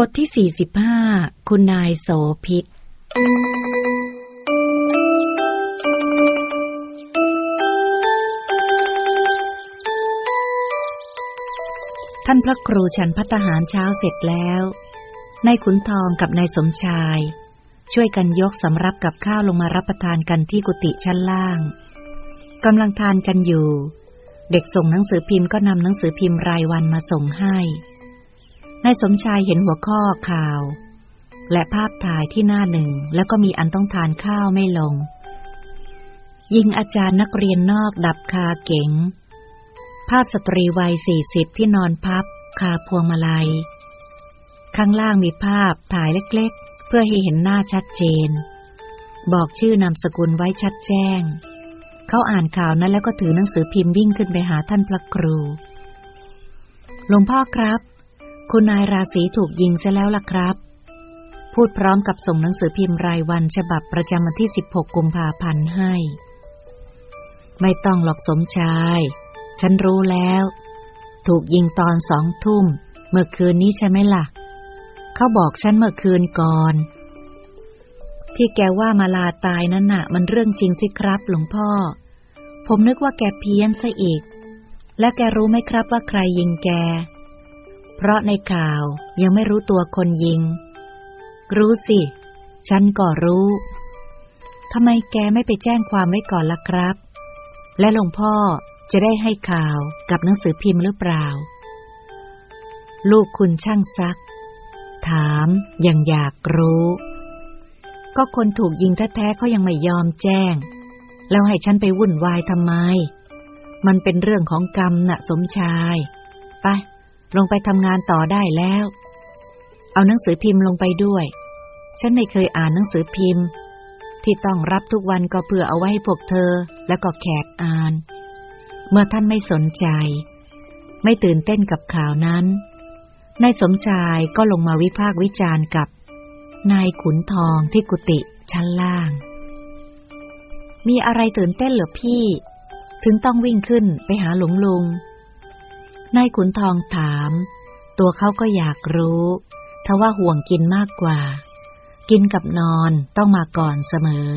บทที่สี่สิบห้าคุณนายโสพิษ ท่านพระครูฉันพัตหารเช้าเสร็จแล้ว นายขุนทองกับนายสมชาย ช่วยกันยกสำรับกับข้าวลงมารับประทานกันที่กุฏิชั้นล่าง กำลังทานกันอยู่ เด็กส่งหนังสือพิมพ์ก็นำหนังสือพิมพ์รายวันมาส่งให้ นายสมชายเห็นหัวข้อข่าว และภาพถ่ายที่หน้าหนึ่งแล้วก็มีอันต้องทานข้าวไม่ลง ยิงอาจารย์นักเรียนนอกดับคาเก๋ง ภาพสตรีวัยสี่สิบที่นอนพับคาพวงมาลัย ข้างล่างมีภาพถ่ายเล็กๆ เพื่อให้เห็นหน้าชัดเจน บอกชื่อนามสกุลไว้ชัดแจ้ง เขาอ่านข่าวนั้นแล้วก็ถือหนังสือพิมพ์วิ่งขึ้นไปหาท่านพระครูหลวงพ่อครับ คุณนายราศีถูกยิงซะแล้วล่ะครับ พูดพร้อมกับส่งหนังสือพิมพ์รายวันฉบับประจำวันที่ 16 กุมภาพันธ์ให้ ไม่ต้องหลอกสมชาย ฉันรู้แล้ว ถูกยิงตอนสองทุ่ม เมื่อคืนนี้ใช่ไหมล่ะ เขาบอกฉันเมื่อคืนก่อน ที่แกว่ามาลาตายนั่นน่ะ มันเรื่องจริงสิครับหลวงพ่อ ผมนึกว่าแกเพี้ยนซะอีก และแกรู้ไหมครับว่าใครยิงแก เพราะในข่าวยังไม่รู้ตัวคนยิง รู้สิ ฉันก็รู้ทำไมแกไม่ไปแจ้งความไว้ก่อนล่ะครับ และหลวงพ่อจะได้ให้ข่าวกับหนังสือพิมพ์หรือเปล่า ลูกคุณช่างซัก ถามยังอยากรู้ ก็คนถูกยิงแท้ๆเขายังไม่ยอมแจ้ง แล้วให้ฉันไปวุ่นวายทำไม มันเป็นเรื่องของกรรมน่ะสมชาย ไป ลงไปทำงานต่อได้แล้ว เอาหนังสือพิมพ์ลงไปด้วย ฉันไม่เคยอ่านหนังสือพิมพ์ ที่ต้องรับทุกวันก็เพื่อเอาไว้ให้พวกเธอแล้วก็แขกอ่าน เมื่อท่านไม่สนใจ ไม่ตื่นเต้นกับข่าวนั้น นายสมชายก็ลงมาวิพากษ์วิจารณ์กับ นายขุนทองที่กุฏิชั้นล่าง มีอะไรตื่นเต้นเหรอพี่ ถึงต้องวิ่งขึ้นไปหาหลวงลุง นายขุนทองถาม ตัวเขาก็อยากรู้ทว่าห่วงกินมากกว่า กินกับนอนต้องมาก่อนเสมอ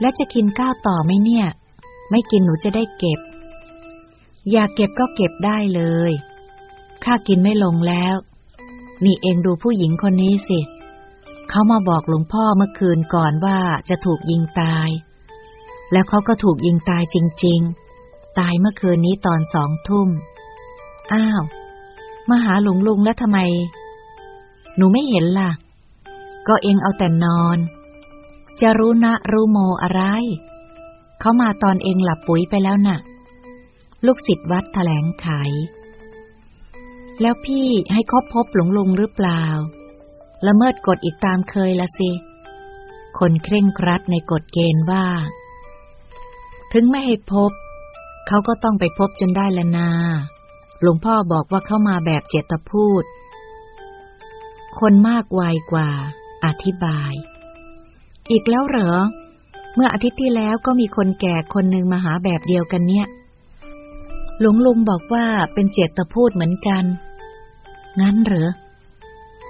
และจะกินข้าวต่อไหมเนี่ย ไม่กินหนูจะได้เก็บ อยากเก็บก็เก็บได้เลยข้ากินไม่ลงแล้ว นี่เองดูผู้หญิงคนนี้สิ เขามาบอกหลวงพ่อเมื่อคืนก่อนว่าจะถูกยิงตาย แล้วเขาก็ถูกยิงตายจริง ๆ ตายเมื่อคืนนี้ตอนสองทุ่ม อ้าวมาหาหลวงลุงแล้วทำไม หนูไม่เห็นล่ะ ก็เองเอาแต่นอน จะรู้นะรู้โมอะไร เขามาตอนเองหลับปุ๋ยไปแล้วน่ะ ลูกศิษย์วัดแถลงไข แล้วพี่ให้คบพบหลวงลุงหรือเปล่า ละเมิดกฎอีกตามเคยละสิ คนเคร่งครัดในกฎเกณฑ์ว่า ถึงไม่ให้พบ เขาก็ต้องไปพบจนได้ละนา หลวงพ่อบอกว่าเข้ามาแบบเจตพูด คนมากวัยกว่า อธิบาย อีกแล้วเหรอ เมื่ออาทิตย์ที่แล้วก็มีคนแก่คนหนึ่งมาหาแบบเดียวกันเนี่ย หลวงลุงบอกว่าเป็นเจตพูดเหมือนกัน งั้นเหรอ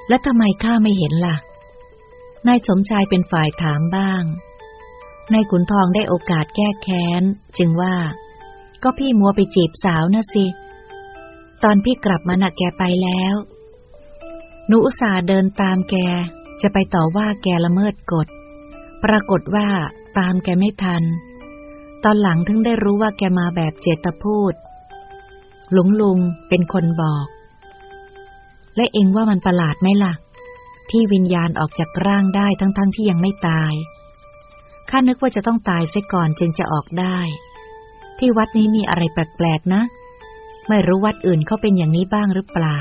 แล้วทำไมข้าไม่เห็นล่ะ นายสมชายเป็นฝ่ายถามบ้างนายขุนทองได้โอกาสแก้แค้น จึงว่า ก็พี่มัวไปจีบสาวนะสิ ตอนพี่กลับมาน่ะแกไปแล้ว หนูอุตส่าห์เดินตามแก จะไปต่อว่าแกละเมิดกฎ ปรากฏว่าตามแกไม่ทัน ตอนหลังถึงได้รู้ว่าแกมาแบบเจตพูด หลวงลุงเป็นคนบอก และเองว่ามันประหลาดไหมล่ะ ที่วิญญาณออกจากร่างได้ทั้งๆทที่ยังไม่ตายข้านึกว่าจะต้องตายเสียก่อนจึงจะออกได้ ที่วัดนี้มีอะไรแปลกๆนะ ไม่รู้วัดอื่นเขาเป็นอย่างนี้บ้างหรือเปล่า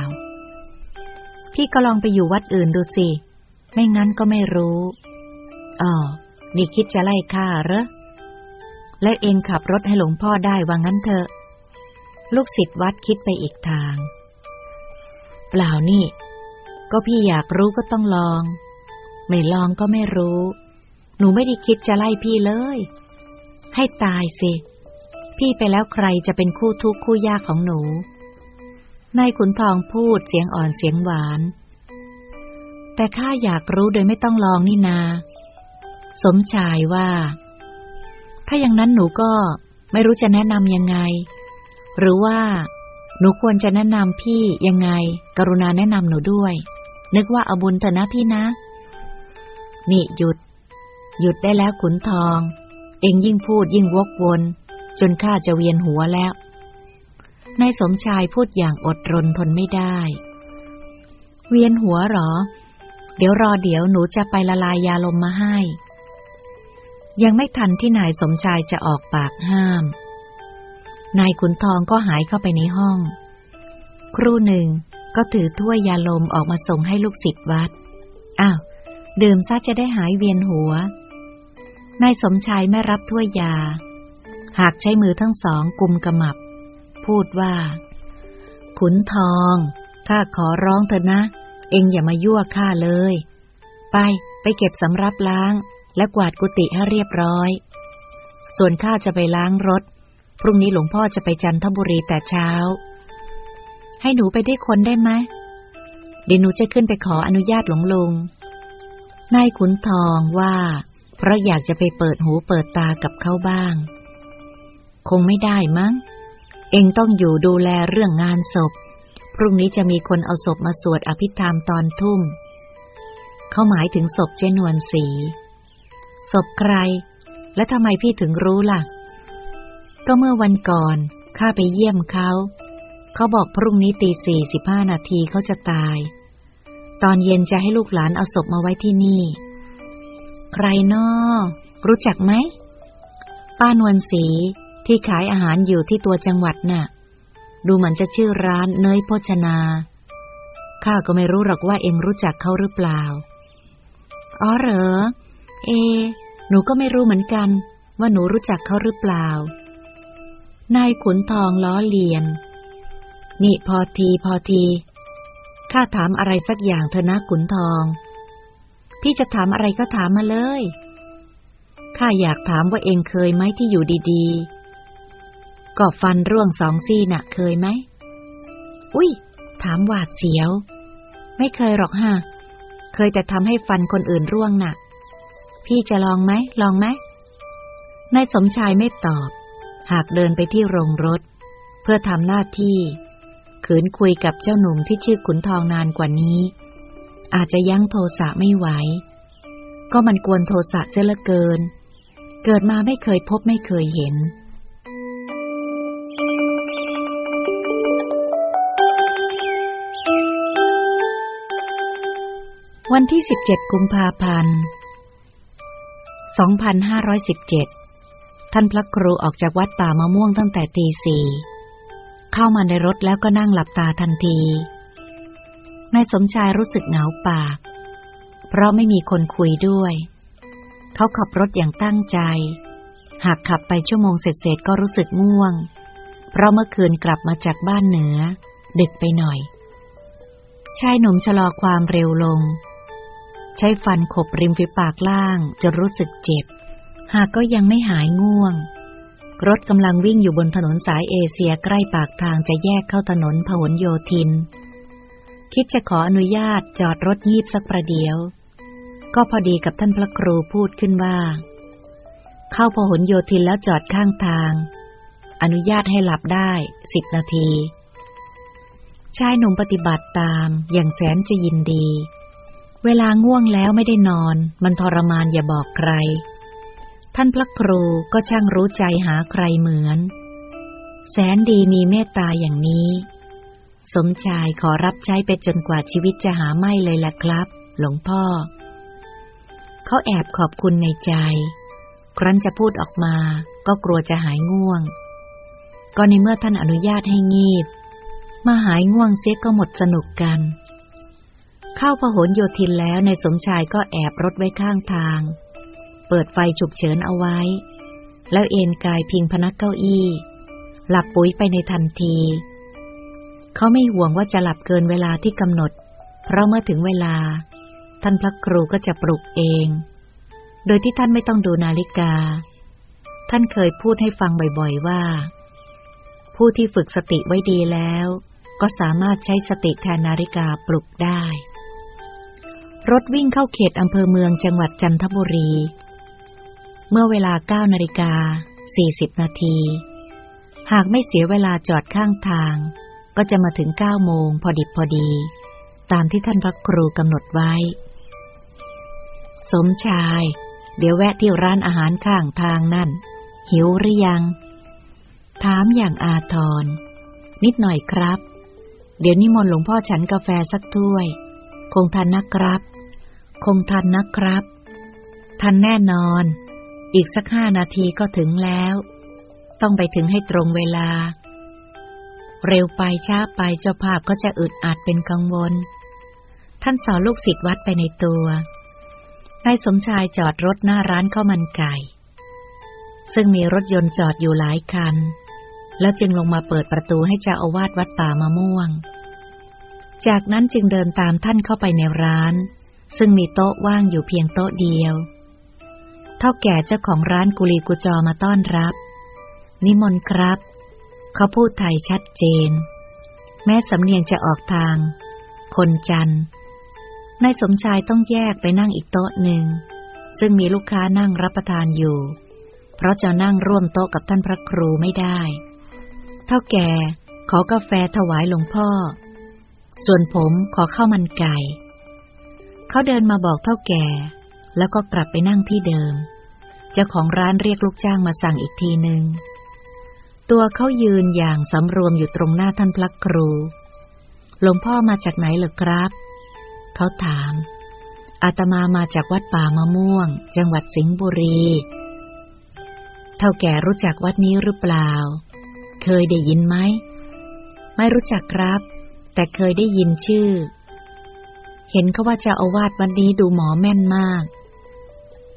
พี่ก็ลองไปอยู่วัดอื่นดูสิ ไม่งั้นก็ไม่รู้อ๋อนี่คิดจะไล่ข้าเหรอ และเองขับรถให้หลวงพ่อได้ว่างั้นเถอะ ลูกศิษย์วัดคิดไปอีกทาง เปล่านี่ ก็พี่อยากรู้ก็ต้องลอง ไม่ลองก็ไม่รู้ หนูไม่ได้คิดจะไล่พี่เลย ให้ตายสิ พี่ไปแล้วใครจะเป็นคู่ทุกข์คู่ยากของหนู นายขุนทองพูดเสียงอ่อนเสียงหวาน แต่ข้าอยากรู้โดยไม่ต้องลองนี่นา สมชายว่า ถ้าอย่างนั้นหนูก็ไม่รู้จะแนะนำยังไง หรือว่า หนูควรจะแนะนำพี่ยังไง กรุณาแนะนำหนูด้วย นึกว่าเอาบุญเถอะนะพี่นะ นี่หยุด หยุดได้แล้วขุนทอง เองยิ่งพูดยิ่งวกวน จนข้าจะเวียนหัวแล้ว นายสมชายพูดอย่างอดรนทนไม่ได้ เวียนหัวหรอ เดี๋ยวรอเดี๋ยวหนูจะไปละลายยาลมมาให้ ยังไม่ทันที่นายสมชายจะออกปากห้าม นายขุนทองก็หายเข้าไปในห้อง ครู่หนึ่งก็ถือถ้วยยาลมออกมาส่งให้ลูกศิษย์วัด อ้าว ดื่มซะจะได้หายเวียนหัว นายสมชายไม่รับถ้วยยา หากใช้มือทั้งสองกุมกระมับ พูดว่า ขุนทอง ข้าขอร้องเถอะนะ เองอย่ามายั่วข้าเลย ไปไปเก็บสำรับล้าง และกวาดกุฏิให้เรียบร้อย ส่วนข้าจะไปล้างรถ พรุ่งนี้หลวงพ่อจะไปจันทบุรีแต่เช้า ให้หนูไปได้คนได้ไหมเดี๋ยวหนูจะขึ้นไปขออนุญาตหลวงลุงนายขุนทองว่า เพราะอยากจะไปเปิดหูเปิดตากับเขาบ้าง คงไม่ได้มั้ง เองต้องอยู่ดูแลเรื่องงานศพ พรุ่งนี้จะมีคนเอาศพมาสวดอภิธรรมตอนทุ่ม เขาหมายถึงศพเจนวนสี ศพใคร และทำไมพี่ถึงรู้ล่ะ ก็เมื่อวันก่อนข้าไปเยี่ยมเขา เขาบอกพรุ่งนี้ตีสี่สิบห้านาทีเขาจะตาย ตอนเย็นจะให้ลูกหลานเอาศพมาไว้ที่นี่ ใครนอรู้จักไหมป้านวลสี ที่ขายอาหารอยู่ที่ตัวจังหวัดน่ะ ดูเหมือนจะชื่อร้านเนยโภชนา ข้าก็ไม่รู้หรอกว่าเอ็งรู้จักเขาหรือเปล่า อ๋อเหรอ เอ หนูก็ไม่รู้เหมือนกัน ว่าหนูรู้จักเขาหรือเปล่า นายขุนทองล้อเลียน นี่พอทีพอที ข้าถามอะไรสักอย่างเถอะนะขุนทอง พี่จะถามอะไรก็ถามมาเลยข้าอยากถามว่าเองเคยไหมที่อยู่ดีๆ ก็ฟันร่วงสองซี่น่ะเคยไหม อุ้ย ถามหวาดเสียว ไม่เคยหรอกฮะ เคยแต่ทำให้ฟันคนอื่นร่วงน่ะ พี่จะลองไหม ลองไหม นายสมชายไม่ตอบ หากเดินไปที่โรงรถ เพื่อทำหน้าที่ ขืนคุยกับเจ้าหนุ่มที่ชื่อขุนทองนานกว่านี้ อาจจะยั้งโทสะไม่ไหว ก็มันกวนโทสะเสียละเกิน เกิดมาไม่เคยพบไม่เคยเห็น วันที่ 17 กุมภาพันธ์ 2517 ท่านพระครูออกจากวัดป่ามะม่วงตั้งแต่ตีสี่เข้ามาในรถแล้วก็นั่งหลับตาทันทีนายสมชายรู้สึกเหงาปาก เพราะไม่มีคนคุยด้วย เขาขับรถอย่างตั้งใจ หากขับไปชั่วโมงเสร็จๆก็รู้สึกง่วง เพราะเมื่อคืนกลับมาจากบ้านเหนือ ดึกไปหน่อยชายหนุ่มชะลอความเร็วลง ใช้ฟันขบริมฝีปากล่างจนรู้สึกเจ็บ หากก็ยังไม่หายง่วง รถกำลังวิ่งอยู่บนถนนสายเอเชียใกล้ปากทางจะแยกเข้าถนนพหลโยธิน คิดจะขออนุญาตจอดรถยีบสักประเดี๋ยว ก็พอดีกับท่านพระครูพูดขึ้นว่า เข้าพหลโยธินแล้วจอดข้างทาง อนุญาตให้หลับได้สิบนาทีชายหนุ่มปฏิบัติตามอย่างแสนจะยินดี เวลาง่วงแล้วไม่ได้นอน มันทรมานอย่าบอกใคร ท่านพระครูก็ช่างรู้ใจหาใครเหมือน แสนดีมีเมตตาอย่างนี้ สมชายขอรับใช้ไปจนกว่าชีวิตจะหาไม่เลยล่ะครับ หลวงพ่อ เขาแอบขอบคุณในใจ ครั้นจะพูดออกมาก็กลัวจะหายง่วง ก็ในเมื่อท่านอนุญาตให้งีบ มาหายง่วงเสียก็หมดสนุกกัน เข้าพหลโยธินแล้วในสมชายก็แอบรถไว้ข้างทาง เปิดไฟฉุกเฉินเอาไว้ แล้วเอนกายพิงพนักเก้าอี้ หลับปุ๋ยไปในทันที เขาไม่ห่วงว่าจะหลับเกินเวลาที่กำหนด เพราะเมื่อถึงเวลา ท่านพระครูก็จะปลุกเอง โดยที่ท่านไม่ต้องดูนาฬิกา ท่านเคยพูดให้ฟังบ่อยๆว่า ผู้ที่ฝึกสติไว้ดีแล้ว ก็สามารถใช้สติแทนนาฬิกาปลุกได้ รถวิ่งเข้าเขตอำเภอเมืองจังหวัดจันทบุรี เมื่อเวลา 9 นาฬิกา 40 นาที หากไม่เสียเวลาจอดข้างทาง ก็จะมาถึง 9 โมงพอดิบพอดี ตามที่ท่านพระครูกำหนดไว้ สมชาย เดี๋ยวแวะที่ร้านอาหารข้างทางนั่น หิวหรือยัง ถามอย่างอาทรนิดหน่อยครับ เดี๋ยวนิมนต์หลวงพ่อฉันกาแฟสักถ้วย คงทันนะครับ คงทันนะครับ ทันแน่นอน อีกสักห้านาทีก็ถึงแล้ว ต้องไปถึงให้ตรงเวลา เร็วไปช้าไปเจ้าภาพก็จะอึดอัดเป็นกังวล ท่านสอนลูกศิษย์วัดไปในตัวนายสมชายจอดรถหน้าร้านข้าวมันไก่ ซึ่งมีรถยนต์จอดอยู่หลายคัน แล้วจึงลงมาเปิดประตูให้เจ้าอาวาสวัดป่ามะม่วง จากนั้นจึงเดินตามท่านเข้าไปในร้าน ซึ่งมีโต๊ะว่างอยู่เพียงโต๊ะเดียว เท่าแก่เจ้าของร้านกุลีกุจอมาต้อนรับ นิมนต์ครับ เขาพูดไทยชัดเจน แม้สำเนียงจะออกทาง คนจันนายสมชายต้องแยกไปนั่งอีกโต๊ะหนึ่ง ซึ่งมีลูกค้านั่งรับประทานอยู่ เพราะจะนั่งร่วมโต๊ะกับท่านพระครูไม่ได้ เท่าแก่ขอกาแฟถวายหลวงพ่อ ส่วนผมขอข้าวมันไก่ เขาเดินมาบอกเท่าแก่ แล้วก็กลับไปนั่งที่เดิม เจ้าของร้านเรียกลูกจ้างมาสั่งอีกทีหนึ่ง ตัวเขายืนอย่างสำรวมอยู่ตรงหน้าท่านพระครู หลวงพ่อมาจากไหนเหรอครับ เขาถาม อาตมามาจากวัดป่ามะม่วง จังหวัดสิงห์บุรี เท่าแก่รู้จักวัดนี้หรือเปล่า เคยได้ยินไหม ไม่รู้จักครับ แต่เคยได้ยินชื่อ เห็นเขาว่าเจ้าอาวาสวันนี้ดูหมอแม่นมาก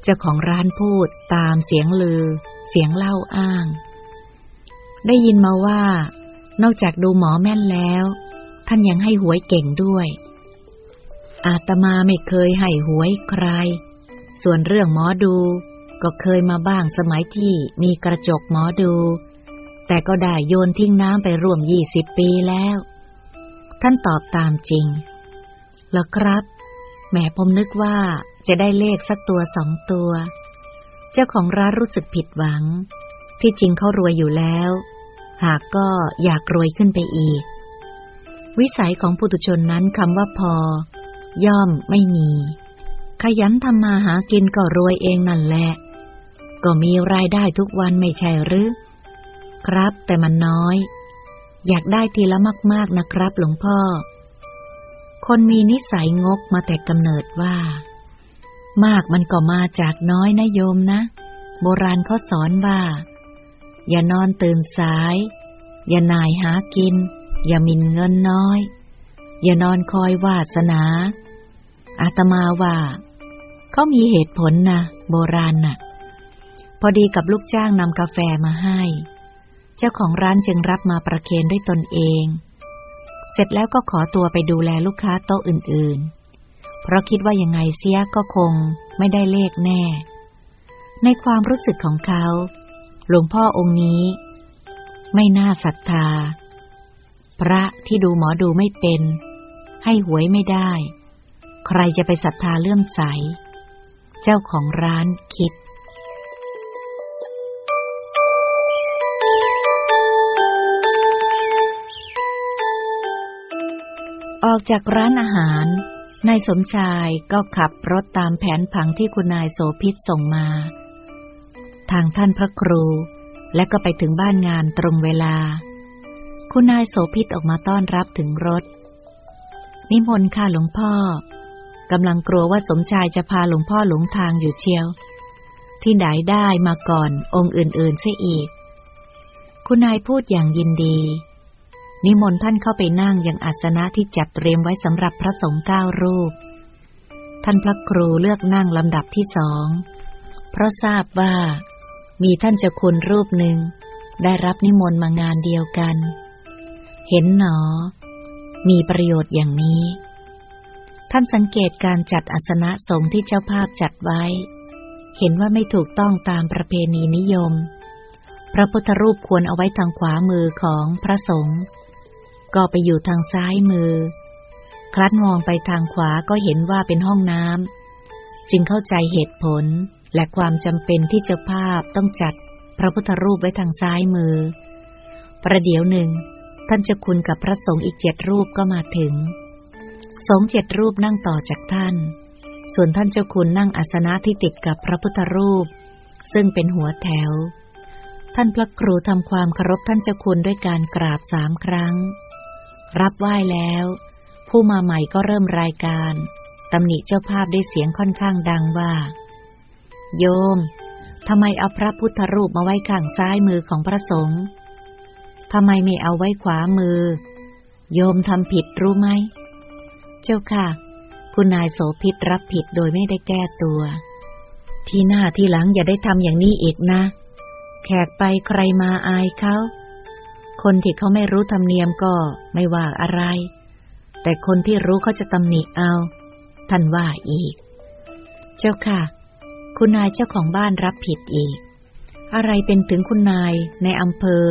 เจ้าของร้านพูดตามเสียงลือ เสียงเล่าอ้าง ได้ยินมาว่า นอกจากดูหมอแม่นแล้ว ท่านยังให้หวยเก่งด้วย อาตมาไม่เคยให้หวยใคร ส่วนเรื่องหมอดูก็เคยมาบ้างสมัยที่มีกระจกหมอดู แต่ก็ได้โยนทิ้งน้ำไปร่วมยี่สิบปีแล้ว ท่านตอบตามจริง แล้วครับ แหมผมนึกว่าจะได้เลขสักตัวสองตัว เจ้าของร้านรู้สึกผิดหวัง ที่จริงเขารวยอยู่แล้ว หากก็อยากรวยขึ้นไปอีก วิสัยของปุถุชนนั้นคำว่าพอ ย่อมไม่มี ขยันทำมาหากินก็รวยเองนั่นแหละ ก็มีรายได้ทุกวันไม่ใช่หรือ ครับแต่มันน้อย อยากได้ทีละมาก ๆนะครับ หลวงพ่อ คนมีนิสัยงกมาแต่กำเนิดว่า มากมันก็มาจากน้อยนะโยมนะ โบราณเขาสอนว่า อย่านอนตื่นสาย อย่านายหากิน อย่ามินเงินน้อย อย่านอนคอยวาสนา อาตมาว่าเขามีเหตุผลนะโบราณน่ะ พอดีกับลูกจ้างนำกาแฟมาให้ จ้าของร้านจึงรับมาประเคนด้วยตนเอง เสร็จแล้วก็ขอตัวไปดูแลลูกค้าโต๊ะอื่นๆ เพราะคิดว่ายังไงเสียก็คงไม่ได้เลขแน่ ในความรู้สึกของเขา หลวงพ่อองค์นี้ ไม่น่าศรัทธา พระที่ดูหมอดูไม่เป็น ให้หวยไม่ได้ ใครจะไปศรัทธาเลื่อมใส เจ้าของร้านคิด ออกจากร้านอาหาร นายสมชายก็ขับรถตามแผนผังที่คุณนายโสพิษส่งมา ทางท่านพระครูและก็ไปถึงบ้านงานตรงเวลา คุณนายโสพิษออกมาต้อนรับถึงรถ นิมนต์ค่ะหลวงพ่อกำลังกลัวว่าสมชายจะพาหลวงพ่อหลงทางอยู่เชียว ที่ไหนได้มาก่อนองค์อื่นๆเสียอีก คุณนายพูดอย่างยินดี นิมนต์ท่านเข้าไปนั่งยังอาสนะที่จัดเตรียมไว้สำหรับพระสงฆ์เก้ารูป ท่านพระครูเลือกนั่งลำดับที่สอง เพราะทราบว่า มีท่านเจ้าคุณรูปหนึ่ง ได้รับนิมนต์มางานเดียวกัน เห็นหนอ มีประโยชน์อย่างนี้ ท่านสังเกตการจัดอาสนะสงฆ์ที่เจ้าภาพจัดไว้ เห็นว่าไม่ถูกต้องตามประเพณีนิยม พระพุทธรูปควรเอาไว้ทางขวามือของพระสงฆ์ ก็ไปอยู่ทางซ้ายมือ ครั้นมองไปทางขวาก็เห็นว่าเป็นห้องน้ำจึงเข้าใจเหตุผลและความจำเป็นที่เจ้าภาพต้องจัดพระพุทธรูปไว้ทางซ้ายมือ ประเดี๋ยวหนึ่ง ท่านเจ้าคุณกับพระสงฆ์อีกเจ็ดรูปก็มาถึง สงฆ์เจ็ดรูปนั่งต่อจากท่าน ส่วนท่านเจ้าคุณนั่งอาสนะที่ติดกับพระพุทธรูป ซึ่งเป็นหัวแถว ท่านพระครูทำความเคารพท่านเจ้าคุณด้วยการกราบสามครั้ง รับไหว้แล้ว ผู้มาใหม่ก็เริ่มรายการตำหนิเจ้าภาพได้เสียงค่อนข้างดังว่า โยมทำไมเอาพระพุทธรูปมาไว้ข้างซ้ายมือของพระสงฆ์ทำไมไม่เอาไว้ขวามือ โยมทำผิดรู้ไหม เจ้าค่ะ คุณนายโสภิตรับผิดโดยไม่ได้แก้ตัว ที่หน้าที่หลังอย่าได้ทำอย่างนี้อีกนะ แขกไปใครมาอายเขา คนที่เขาไม่รู้ธรรมเนียมก็ไม่ว่าอะไร แต่คนที่รู้เขาจะตำหนิเอา ท่านว่าอีก เจ้าค่ะ คุณนายเจ้าของบ้านรับผิดอีก อะไรเป็นถึงคุณนายในอำเภอ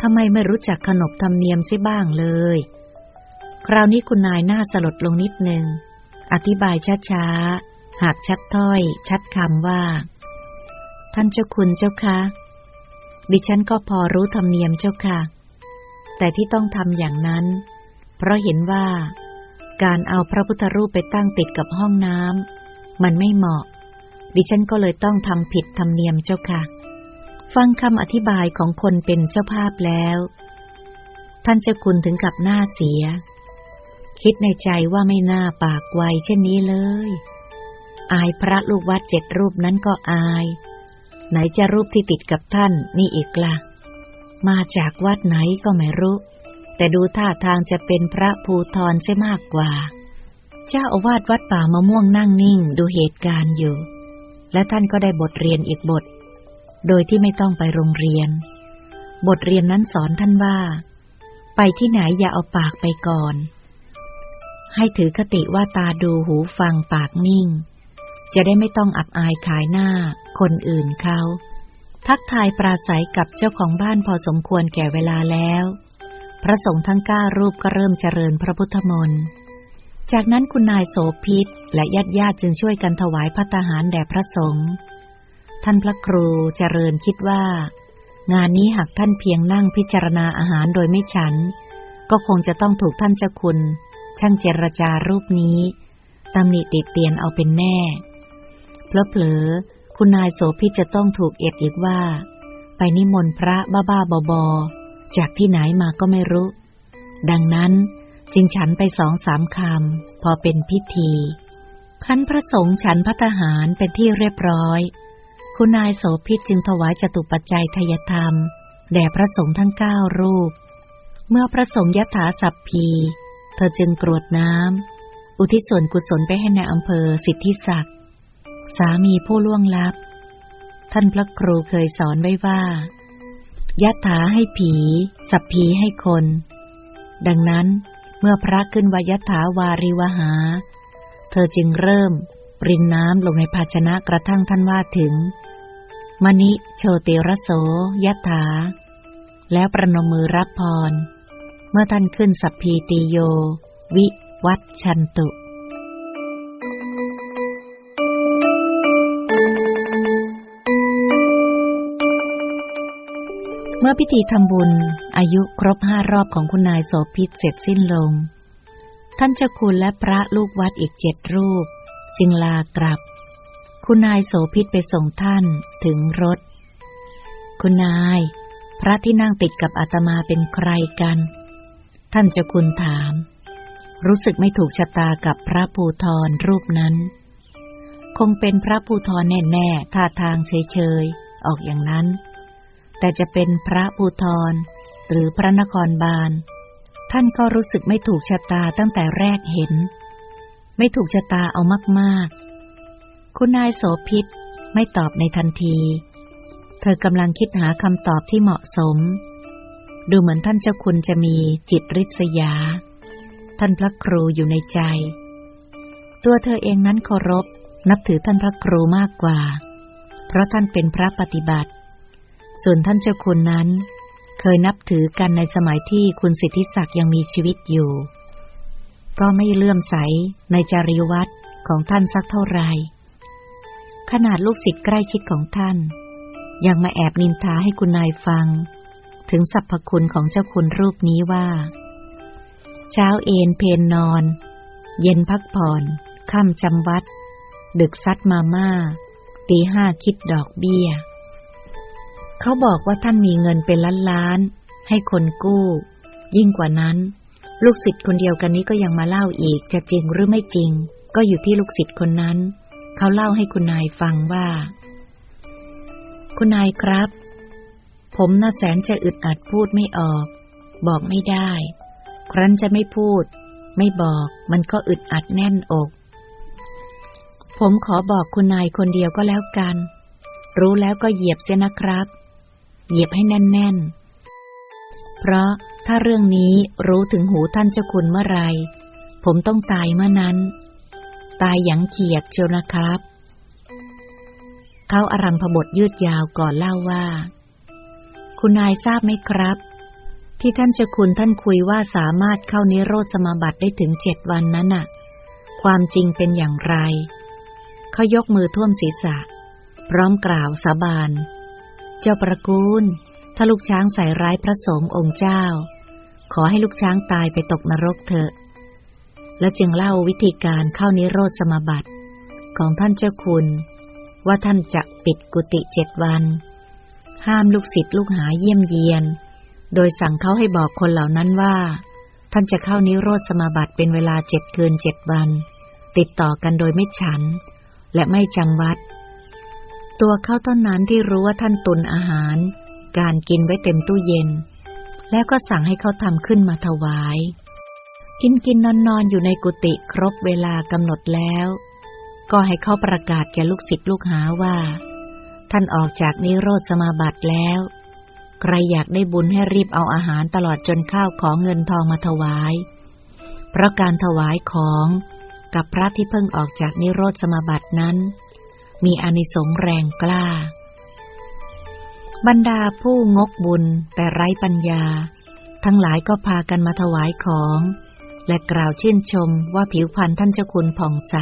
ทำไมไม่รู้จักขนบธรรมเนียมซิบ้างเลย คราวนี้คุณนายหน้าสลดลงนิดหนึ่งอธิบายช้าๆ หากชัดถ้อย ชัดคำว่า ท่านเจ้าคุณเจ้าคะ ดิฉันก็พอรู้ธรรมเนียมเจ้าค่ะ แต่ที่ต้องทำอย่างนั้น เพราะเห็นว่า การเอาพระพุทธรูปไปตั้งติดกับห้องน้ำมันไม่เหมาะ ดิฉันก็เลยต้องทำผิดธรรมเนียมเจ้าค่ะ ฟังคำอธิบายของคนเป็นเจ้าภาพแล้ว ท่านเจ้าคุณถึงกับหน้าเสีย คิดในใจว่าไม่น่าปากไวเช่นนี้เลย อายพระลูกวัดเจ็ดรูปนั้นก็อาย ไหนจะรูปที่ติดกับท่านนี่อีกละ่ะ มาจากวัดไหนก็ไม่รู้ แต่ดูท่าทางจะเป็นพระภูทรใช่มากกว่า เจ้าอาวาสวัดป่ามะม่วงนั่งนิ่งดูเหตุการณ์อยู่ และท่านก็ได้บทเรียนอีกบท โดยที่ไม่ต้องไปโรงเรียน บทเรียนนั้นสอนท่านว่า ไปที่ไหนอย่าเอาปากไปก่อน ให้ถือคติว่าตาดูหูฟังปากนิ่ง จะได้ไม่ต้องอับอายขายหน้าคนอื่นเขา ทักทายปราศัยกับเจ้าของบ้านพอสมควรแก่เวลาแล้ว พระสงฆ์ทั้งเก้ารูปก็เริ่มเจริญพระพุทธมนต์ จากนั้นคุณนายโสพิษและญาติญาติจึงช่วยกันถวายพัตหารแด่พระสงฆ์ท่านพระครูเจริญคิดว่า งานนี้หากท่านเพียงนั่งพิจารณาอาหารโดยไม่ฉัน ก็คงจะต้องถูกท่านเจ้าคุณ ช่างเจรจารูปนี้ตำหนิติดเตียนเอาเป็นแน่ เพลอเผลอคุณนายโสพิษจะต้องถูกเอ็ดอีกว่า ไปนิมนต์พระบ้าบ้าบอบจากที่ไหนมาก็ไม่รู้ ดังนั้นจึงฉันไปสองสามคำพอเป็นพิธีคันพระสงฆ์ฉันพัตหารเป็นที่เรียบร้อย คุณนายโสพิษจึงถวายจตุปัจจัยทยธรรม แด่พระสงฆ์ทั้งเก้ารูป เมื่อพระสงฆ์ยถาสัพพี เธอจึงกรวดน้ำ อุทิศส่วนกุศลไปให้ในอำเภอสิทธิศักดิ์ สามีผู้ล่วงลับ ท่านพระครูเคยสอนไว้ว่ายัถาให้ผี สัพพีให้คน ดังนั้นเมื่อพระขึ้นวายถาวาริวหา เธอจึงเริ่มปรินน้ำลงในภาชนะกระทั่งท่านว่าถึง มณิโชติรโสยัถา แล้วประนมมือรับพร เมื่อท่านขึ้นสัพพีติโย วิวัตชันตุ เมื่อพิธีทำบุญอายุครบห้ารอบของคุณนายโสพิษเสร็จสิ้นลง ท่านเจ้าคุณและพระลูกวัดอีกเจ็ดรูป จึงลากลับ คุณนายโสพิษไปส่งท่านถึงรถ คุณนาย พระที่นั่งติดกับอาตมาเป็นใครกัน ท่านเจ้าคุณถาม รู้สึกไม่ถูกชะตากับพระภูทรรูปนั้น คงเป็นพระภูทรแน่ๆท่าทางเฉยๆออกอย่างนั้น แต่จะเป็นพระภูทรหรือพระนครบาล ท่านก็รู้สึกไม่ถูกชะตาตั้งแต่แรกเห็น ไม่ถูกชะตาเอามากๆ คุณนายโสพิษไม่ตอบในทันที เธอกำลังคิดหาคำตอบที่เหมาะสม ดูเหมือนท่านเจ้าคุณจะมีจิตริษยา ท่านพระครูอยู่ในใจ ตัวเธอเองนั้นเคารพนับถือท่านพระครูมากกว่า เพราะท่านเป็นพระปฏิบัติ ส่วนท่านเจ้าคุณนั้น เคยนับถือกันในสมัยที่คุณสิทธิศักดิ์ยังมีชีวิตอยู่ ก็ไม่เลื่อมใสในจริยวัตรของท่านสักเท่าไหร่ขนาดลูกศิษย์ใกล้ชิดของท่าน ยังมาแอบนินทาให้คุณนายฟัง ถึงสรรพคุณของเจ้าคุณรูปนี้ว่า เช้าเอนเพนนอน เย็นพักผ่อนค่ำจำวัด ดึกซัดมาม่าตีห้าคิดดอกเบี้ย เขาบอกว่าท่านมีเงินเป็นล้านล้าน ให้คนกู้ ยิ่งกว่านั้น ลูกศิษย์คนเดียวกันนี้ก็ยังมาเล่าอีกจะจริงหรือไม่จริง ก็อยู่ที่ลูกศิษย์คนนั้น เขาเล่าให้คุณนายฟังว่า คุณนายครับ ผมน่าแสนจะอึดอัดพูดไม่ออก บอกไม่ได้ ครั้นจะไม่พูด ไม่บอก มันก็อึดอัดแน่นอก ผมขอบอกคุณนายคนเดียวก็แล้วกัน รู้แล้วก็เหยียบเสียนะครับ เหยียบให้แน่นๆ เพราะถ้าเรื่องนี้รู้ถึงหูท่านเจ้าคุณเมื่อไร ผมต้องตายเมื่อนั้น ตายอย่างเขียดเชียวนะครับ เขาอารัมพบทยืดยาวก่อนเล่าว่า คุณนายทราบไหมครับ ที่ท่านเจ้าคุณท่านคุยว่าสามารถเข้านิโรธสมาบัติได้ถึงเจ็ดวันนั้นน่ะ ความจริงเป็นอย่างไร เขายกมือท่วมศีรษะ พร้อมกล่าวสาบาน เจ้าประกูล ถ้าลูกช้างใส่ร้ายพระสงฆ์องค์เจ้า ขอให้ลูกช้างตายไปตกนรกเถอะ แล้วจึงเล่าวิธีการเข้านิโรธสมาบัติของท่านเจ้าคุณ ว่าท่านจะปิดกุฏิเจ็ดวัน ห้ามลูกศิษย์ลูกหาเยี่ยมเยียน โดยสั่งเขาให้บอกคนเหล่านั้นว่า ท่านจะเข้านิโรธสมาบัติเป็นเวลาเจ็ดคืนเจ็ดวัน ติดต่อกันโดยไม่ฉัน และไม่จำวัด ตัวเขาเท่านั้นที่รู้ว่าท่านตุนอาหาร การกินไว้เต็มตู้เย็น แล้วก็สั่งให้เขาทำขึ้นมาถวาย กินกินนอนนอนอยู่ในกุฏิครบเวลากำหนดแล้ว ก็ให้เขาประกาศแก่ลูกศิษย์ลูกหาว่า ท่านออกจากนิโรธสมาบัติแล้ว ใครอยากได้บุญให้รีบเอาอาหารตลอดจนข้าวของเงินทองมาถวาย เพราะการถวายของกับพระที่เพิ่งออกจากนิโรธสมาบัตินั้น มีอานิสงส์แรงกล้า บรรดาผู้งกบุญแต่ไร้ปัญญา ทั้งหลายก็พากันมาถวายของ และกล่าวชื่นชมว่าผิวพรรณท่านเจ้าคุณผ่องใส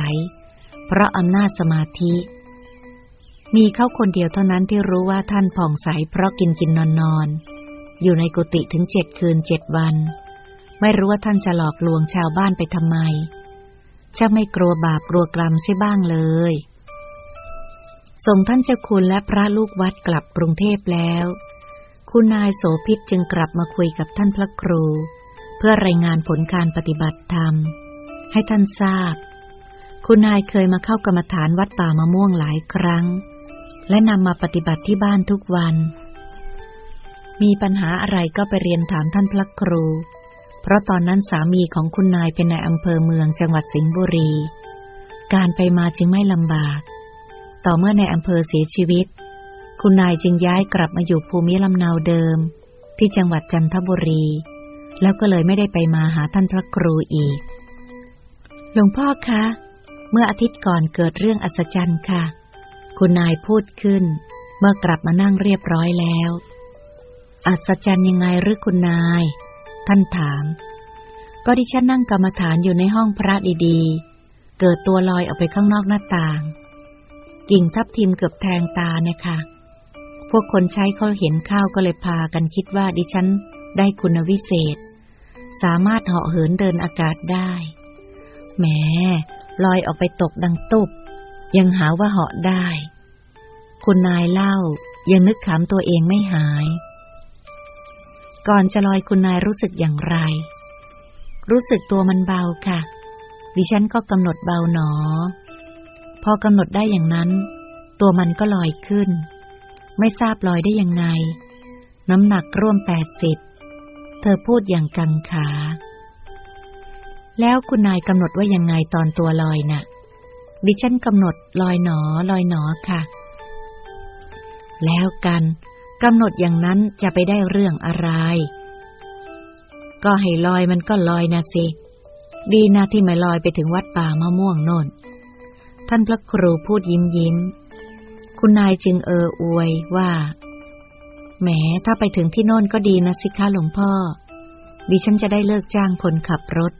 เพราะอำนาจสมาธิ มีเขาคนเดียวเท่านั้นที่รู้ว่าท่านผ่องใสเพราะกินกินนอนนอนอยู่ในกุฏิถึงเจ็ดคืนเจ็ดวัน ไม่รู้ว่าท่านจะหลอกลวงชาวบ้านไปทำไมจะไม่กลัวบาปกลัวกรรมใช่บ้างเลย ส่งท่านเจ้าคุณและพระลูกวัดกลับกรุงเทพแล้ว คุณนายโสพิษจึงกลับมาคุยกับท่านพระครู เพื่อรายงานผลการปฏิบัติธรรม ให้ท่านทราบ คุณนายเคยมาเข้ากรรมฐานวัดป่ามะม่วงหลายครั้ง และนำมาปฏิบัติที่บ้านทุกวัน มีปัญหาอะไรก็ไปเรียนถามท่านพระครู เพราะตอนนั้นสามีของคุณนายเป็นนายอำเภอเมืองจังหวัดสิงห์บุรี การไปมาจึงไม่ลำบาก ต่อเมื่อในอำเภอเสียชีวิต คุณนายจึงย้ายกลับมาอยู่ภูมิลำเนาเดิม ที่จังหวัดจันทบุรี แล้วก็เลยไม่ได้ไปมาหาท่านพระครูอีก หลวงพ่อคะ เมื่ออาทิตย์ก่อนเกิดเรื่องอัศจรรย์ค่ะ คุณนายพูดขึ้น เมื่อกลับมานั่งเรียบร้อยแล้ว อัศจรรย์ยังไงหรือคุณนาย ท่านถาม ก็ดิฉันนั่งกรรมฐานอยู่ในห้องพระดีๆ เกิดตัวลอยออกไปข้างนอกหน้าต่าง กิ่งทับทิมเกือบแทงตาเนี่ยค่ะ พวกคนใช้เขาเห็นข้าวก็เลยพากันคิดว่าดิฉันได้คุณวิเศษ สามารถเหาะเหินเดินอากาศได้ แหมลอยออกไปตกดังตุบ ยังหาว่าเหาะได้ คุณนายเล่ายังนึกขำตัวเองไม่หาย ก่อนจะลอยคุณนายรู้สึกอย่างไร รู้สึกตัวมันเบาค่ะ ดิฉันก็กำหนดเบาหนอ พอกำหนดได้อย่างนั้น ตัวมันก็ลอยขึ้น ไม่ทราบลอยได้ยังไง น้ำหนักร่วมแปดสิบเธอพูดอย่างกังขา แล้วคุณนายกำหนดว่ายังไงตอนตัวลอยนะ่ะ ดิฉันกำหนดลอยหนอลอยหนอค่ะ แล้วกันกำหนดอย่างนั้นจะไปได้เรื่องอะไร ก็ให้ลอยมันก็ลอยนะสิ ดีนะที่ไม่ลอยไปถึงวัดป่ามะม่วงโน่น ท่านพระครูพูดยิ้มยิ้ม คุณนายจึงเอออวยว่า แหมถ้าไปถึงที่โน่นก็ดีนะสิคะหลวงพ่อ ดิฉันจะได้เลิกจ้างคนขับรถ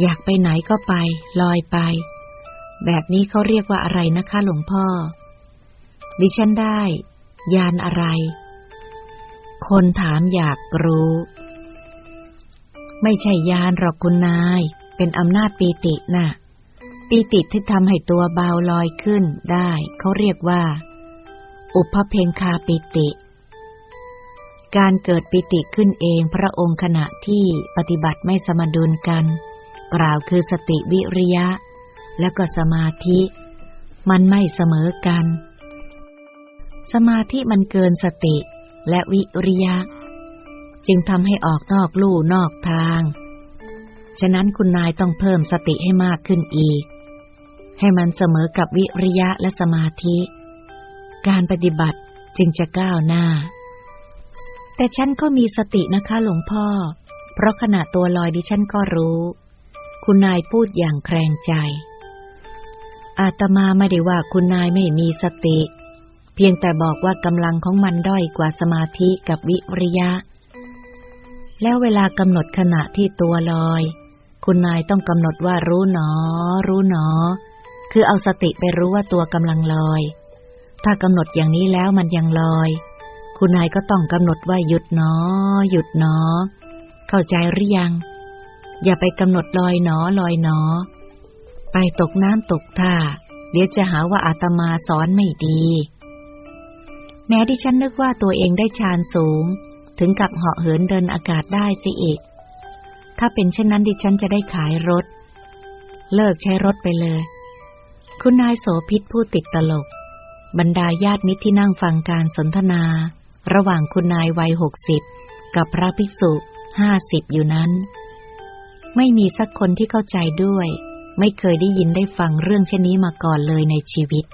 อยากไปไหนก็ไป ลอยไป แบบนี้เขาเรียกว่าอะไรนะคะหลวงพ่อ ดิฉันได้ ยานอะไร คนถามอยากรู้ ไม่ใช่ยานหรอกคุณนาย เป็นอำนาจปีตินะ่ะ ปีติที่ทำให้ตัวเบาลอยขึ้นได้ เขาเรียกว่า อุปเพงคาปิติ การเกิดปิติขึ้นเองพระองค์ขณะที่ปฏิบัติไม่สมดุลกัน กล่าวคือสติวิริยะ แล้วก็สมาธิ มันไม่เสมอกัน สมาธิมันเกินสติและวิริยะ จึงทำให้ออกนอกลู่นอกทางฉะนั้นคุณนายต้องเพิ่มสติให้มากขึ้นอีก ให้มันเสมอกับวิริยะและสมาธิ การปฏิบัติจึงจะก้าวหน้า แต่ฉันก็มีสตินะคะหลวงพ่อ เพราะขณะตัวลอยดิฉันก็รู้ คุณนายพูดอย่างแครงใจ อาตมาไม่ได้ว่าคุณนายไม่มีสติ เพียงแต่บอกว่ากำลังของมันด้อยกว่าสมาธิกับวิริยะ แล้วเวลากำหนดขณะที่ตัวลอย คุณนายต้องกำหนดว่ารู้หนอ รู้หนอ คือเอาสติไปรู้ว่าตัวกำลังลอย ถ้ากำหนดอย่างนี้แล้วมันยังลอย คุณนายก็ต้องกำหนดว่าหยุดหนอ หยุดหนอ เข้าใจหรือยัง อย่าไปกำหนดลอยหนอลอยหนอ ไปตกน้ำตกท่า เดี๋ยวจะหาว่าอาตมาสอนไม่ดี แม้ที่ฉันนึกว่าตัวเองได้ฌานสูง ถึงกับเหาะเหินเดินอากาศได้สิอีก ถ้าเป็นเช่นนั้นดิฉันจะได้ขายรถ เลิกใช้รถไปเลย คุณนายโสพิษผู้ติดตลก บรรดาญาติมิตรที่นั่งฟังการสนทนา ระหว่างคุณนายวัยหกสิบกับพระภิกษุห้าสิบอยู่นั้น ไม่มีสักคนที่เข้าใจด้วย ไม่เคยได้ยินได้ฟังเรื่องเช่นนี้มาก่อนเลยในชีวิต